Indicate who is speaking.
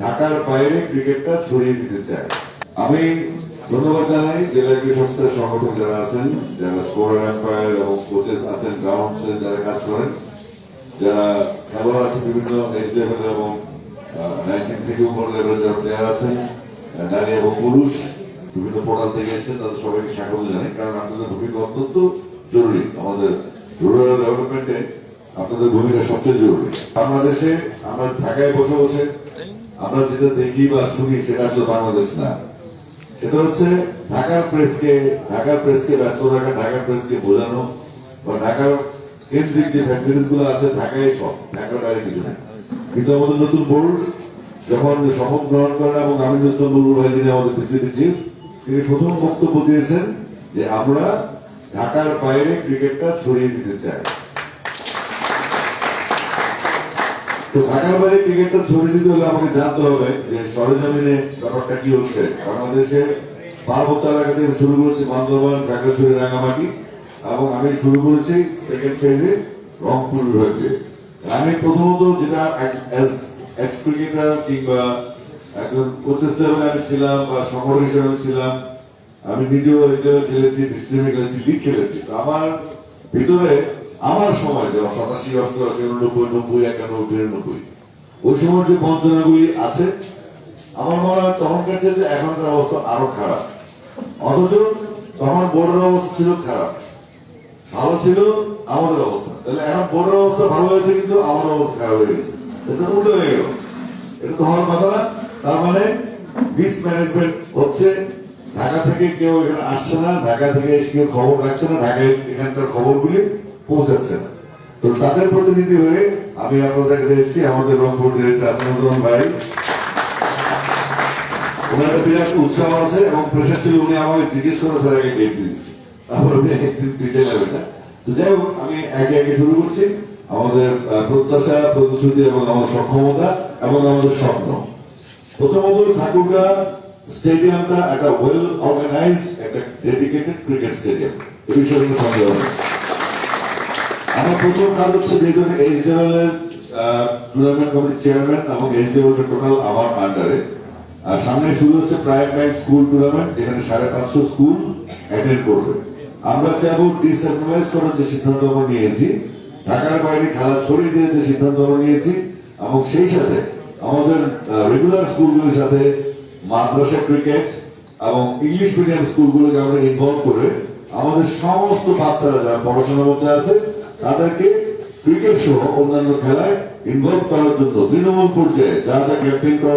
Speaker 1: ঢাকার বাইরে ক্রিকেটটা ছড়িয়ে দিতে চায়। আমি ধন্যবাদ জানাই জেলা ক্রিকেট সংস্থার যারা আছেন, যারা স্কোরার এম্পায়ার এবং কোচেস আছেন গ্রাউন্ডসে যারা কাজ করেন, যারা খেলোয়াড় আছে বিভিন্ন এজ লেভেল এবং নাইনটিন থেকে উপর লেভেলের যারা প্লেয়ার আছেন নারী এবং পুরুষ বিভিন্ন পোর্টাল থেকে এসেছেন তাদের সবাইকে স্বাগত জানাই। কারণ আপনাদের ভূমিকা অত্যন্ত জরুরি। আমাদের রুরাল ডেভেলপমেন্টে আপনাদের ভূমিকা সবচেয়ে জরুরি। বাংলাদেশে আমরা ঢাকায় বসে বসে আমরা যেটা দেখি বা শুনি, সেটা আসলে বাংলাদেশ না। সেটা হচ্ছে, ঢাকার প্রেসকে ঢাকার প্রেসকে ব্যস্ত রাখা ঢাকার প্রেসকে বোঝানো বা ঢাকার কেন্দ্রিক যে ফ্যাসিলিটিসগুলো আছে, ঢাকায় সব ঢাকার বাইরে কিছু নেই কিন্তু আমাদের নতুন বোর্ড, যখন শপথ গ্রহণ করেন এবং আমিন ইসলাম ভাই যিনি আমাদের পিসিবি চিফ তিনি প্রথম বক্তব্য দিয়েছেন যে আমরা ঢাকার বাইরে ক্রিকেটটা ছড়িয়ে দিতে চাই। তো ঢাকার বাইরে ক্রিকেটটা ছড়িয়ে দিতে হলে আমাকে জানতে হবে যে সরজমিনে ব্যাপারটা কি হচ্ছে। বাংলাদেশে পার্বত্য এলাকা থেকে শুরু করেছি বান্দরবান কাকড়াছড়ি রাঙামাটি এবং আমি শুরু করেছি সেকেন্ড ফেজে রংপুর বিভাগে। আমি প্রথমত যেটা ক্রিকেটার কিংবা একজন লেভেলে আমি ছিলাম বা সংগঠক হিসেবে ছিলাম, আমি নিজেও খেলেছি ডিস্ট্রিক্টে খেলেছি লিগ খেলেছি। আমার ভিতরে আমার সময় যে সাতাশি উননব্বই, নব্বই, একানব্বই বিরানব্বই ওই সময় যে বঞ্চনাগুলি আছে, আমার মনে হয় তখনকার চেয়ে এখনকার অবস্থা আরও খারাপ। অথচ তখন বোর্ডের অবস্থা ছিল খারাপ। ভালো ছিল আমাদের অবস্থা। তাহলে এখন বোর্ডের অবস্থা ভালো হয়েছে কিন্তু আমাদের অবস্থা খারাপ হয়ে গেছে। এটা উল্টো হয়ে গেল। এটা তো হওয়ার কথা না। তার মানে মিস ম্যানেজমেন্ট হচ্ছে। ঢাকা থেকে কেউ এখানে আসছে না। ঢাকা থেকে কেউ খবর রাখছে না। ঢাকায় এখানকার খবরগুলি পৌঁছাচ্ছে না তো তাদের প্রতিনিধি হয়ে আমি আপনাদের কাছে এসেছি, আমাদের রংপুর ডিরেক্টর ভাই। ওনার বিরাট উৎসাহ আছে এবং প্রেশার ছিল, উনি আমাকে জিজ্ঞেস আগে ডেট দিয়েছে তারপর উনি একদিন দিতে তো যাই হোক, আমি একে একে শুরু করছি। আমাদের প্রত্যাশা, প্রতিশ্রুতি এবং আমাদের সক্ষমতা এবং আমাদের স্বপ্ন। প্রথমত ঠাকুরগা স্টেডিয়ামটা একটা ওয়েল অর্গানাইজড একটা ডেডিকেটেড ক্রিকেট স্টেডিয়াম এ বিষয়ে সন্দেহ নেই। আমার প্রথম কাজ হচ্ছে যেহেতু এই জেনারেলের টুর্নামেন্ট কমিটির চেয়ারম্যান এবং এই জেনারেলটা টোটাল আমার আন্ডারে আর সামনে শুরু হচ্ছে প্রাইম স্কুল টুর্নামেন্ট যেখানে সাড়ে পাঁচশো স্কুল অ্যাটেন্ড করবে। আমরা চাইব ডিসেন্ট্রালাইজ করার যে সিদ্ধান্ত আমরা নিয়েছি, ঢাকার বাইরে খেলা ছড়িয়ে দিয়ে যে সিদ্ধান্ত আমরা নিয়েছি, এবং সেই সাথে আমাদের রেগুলার স্কুলগুলির সাথে মাদ্রাসা ক্রিকেট এবং ইংলিশ মিডিয়াম স্কুলগুলোকে আমরা ইনভলভ করে আমাদের সমস্ত বাচ্চারা যারা পড়াশোনার মধ্যে আছে তাদেরকে ক্রিকেট সহ অন্যান্য খেলায় ইনভলভ করার জন্য তৃণমূল পর্যায়ে যা যা ক্যাম্পেইন